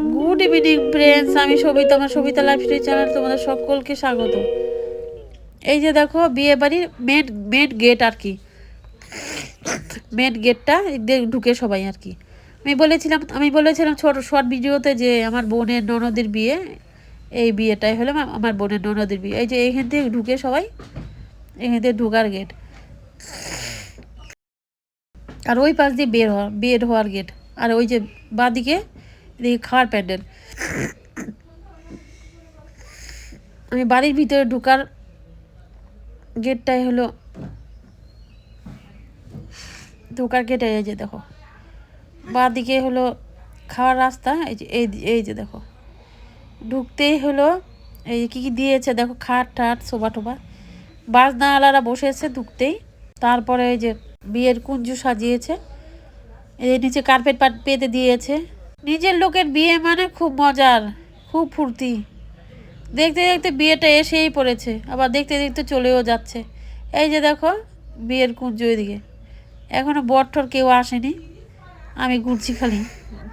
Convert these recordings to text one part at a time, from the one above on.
Good evening friends আমি সবিতা, আমার Sabita life style channel তোমাদের সকলকে স্বাগত। এই যে দেখো, বিয়ে বাড়ির মেন মেন গেট আর কি। মেন গেটটা ঢুকে সবাই আর কি। আমি বলেছিলাম আমি বলেছিলাম ছোট শর্ট ভিডিওতে যে আমার বোনের ননদের বিয়ে, এই বিয়েটাই হলো আমার বোনের ননদের বিয়ে। এই যে এইখান থেকে ঢুকে সবাই, এখান থেকে ঢুকার গেট আর ওই পাশ দিয়ে বের হওয়া বের হওয়ার গেট আর ওই যে বাঁদিকে এদিকে খাওয়ার প্যান্ডেল। আমি বাড়ির ভিতরে ঢুকার গেটটাই হলো ঢোকার গেটে, এই যে দেখো। বাঁদিকে হলো খাওয়ার রাস্তা, এই যে, এই এই যে দেখো। ঢুকতেই হলো, এই কী কী দিয়েছে, দেখো, খাট ঠাট সোফা টোফা বাজনাওয়ালারা বসেছে ঢুকতেই। তারপরে এই যে বিয়ের কুঞ্জু সাজিয়েছে। এই নিচে কার্পেট পাট পেতে দিয়েছে। নিজের লোকের বিয়ে মানে খুব মজার, খুব ফুর্তি। দেখতে দেখতে বিয়েটা এসেই পড়েছে, আবার দেখতে দেখতে চলেও যাচ্ছে। এই যে দেখো, বিয়ের কুঞ্জ এদিকে। এখনও বরঠর কেউ আসেনি, আমি ঘুরছি খালি।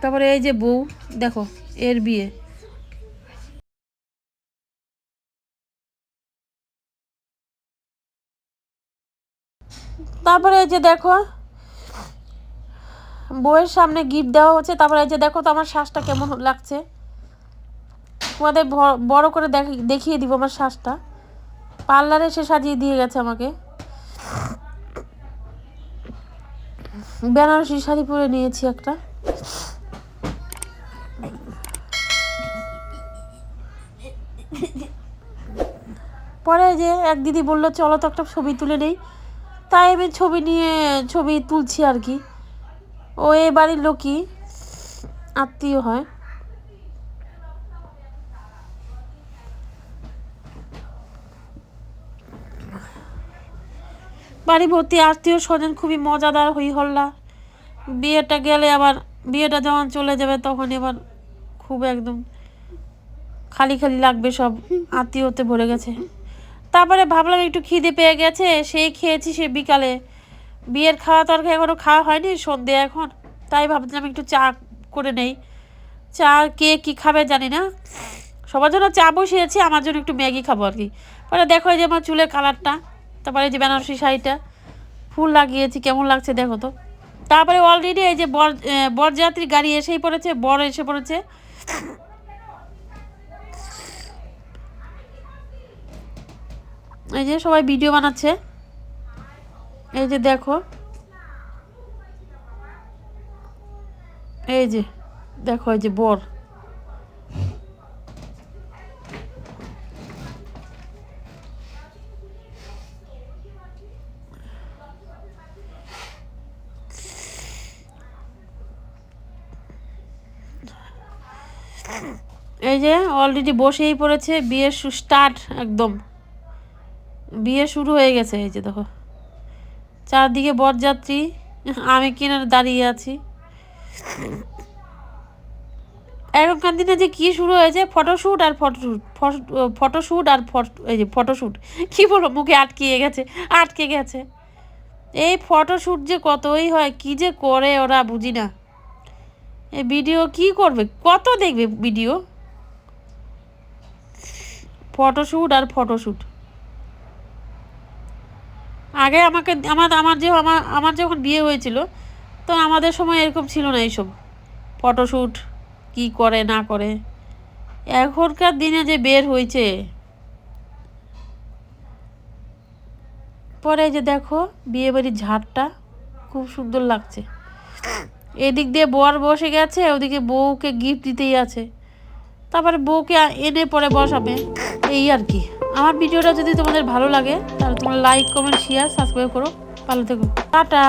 তারপরে এই যে বউ, দেখো, এর বিয়ে। তারপরে এই যে দেখো বউয়ের সামনে গিফট দেওয়া হচ্ছে, তারপরে এই যে দেখো তো আমার শ্বাসটা কেমন লাগছে। তোমাদের বড় করে দেখ- দেখিয়ে দিব আমার শ্বাসটা। পার্লারে সে সাজিয়ে দিয়ে গেছে আমাকে। বেনারসি শাড়ি পরে নিয়েছি একটা। পরে যে এক দিদি বলল, চলো তো একটা ছবি তুলে নেই। তাই আমি ছবি নিয়ে, ছবি তুলছি আর কি। ও এ বাড়ির লোকই, আত্মীয় হয়। বাড়ি ভর্তি আত্মীয় স্বজন খুবই মজাদার হই হল্লা বিয়েটা গেলে আবার, বিয়েটা যখন চলে যাবে তখন এবার খুব একদম খালি খালি লাগবে সব আত্মীয়তে ভরে গেছে। তারপরে ভাবলাম একটু খিদে পেয়ে গেছে, সেই খেয়েছি সে বিকালে। বিয়ের খাওয়া তো তরকারি এখনও খাওয়া হয়নি, সন্ধে এখন। তাই ভাবছিলাম একটু চা করে নেই। চা কে কী খাবে জানি না। সবার জন্য চা বসিয়েছি, আমার জন্য একটু ম্যাগি খাব আর কি। পরে দেখো এই যে আমার চুলের কালারটা, তারপরে এই যে বেনারসি শাড়িটা, ফুল লাগিয়েছি, কেমন লাগছে দেখো তো। তারপরে অলরেডি এই যে বর বরযাত্রী গাড়ি এসেই পড়েছে, বর এসে পড়েছে। এই যে সবাই ভিডিও বানাচ্ছে। এই যে দেখো। এই যে, দেখো, এই যে বর। এই যে অলরেডি বসেই পড়েছে, বিয়ে স্টার্ট একদম। বিয়ে শুরু হয়ে গেছে, এই যে দেখো। চারদিকে বরযাত্রী, আমি কিনারে দাঁড়িয়ে আছি। এখনকার দিনে যে কি শুরু হয়েছে ফটোশ্যুট আর ফটোশ্যুট ফটোশ্যুট আর এই যে ফটোশ্যুট কী বলব, মুখে আটকিয়ে গেছে, আটকে গেছে। এই ফটোশ্যুট যে কতই হয়, কি যে করে ওরা বুঝি না। এই ভিডিও কি করবে, কত দেখবে ভিডিও ফটোশ্যুট আর ফটোশ্যুট আগে আমাকে, আমার আমার যে, আমার আমার যখন বিয়ে হয়েছিল, তো আমাদের সময় এরকম ছিল না এইসব। ফটোশ্যুট কি করে, না করে। এখনকার দিনে যে বের হয়েছে। পরে যে দেখো বিয়ে বাড়ির ঝাড়টা খুব সুন্দর লাগছে। এদিক দিয়ে বর বসে গেছে, ওদিকে বউকে গিফট দিতেই আছে। তারপরে বউকে এনে পরে বসাবে, এই আর কি। আমার ভিডিওটা যদি তোমাদের ভালো লাগে, তাহলে তোমার লাইক কমেন্ট শেয়ার সাবস্ক্রাইব করো। ভালো থেকো। টাটা।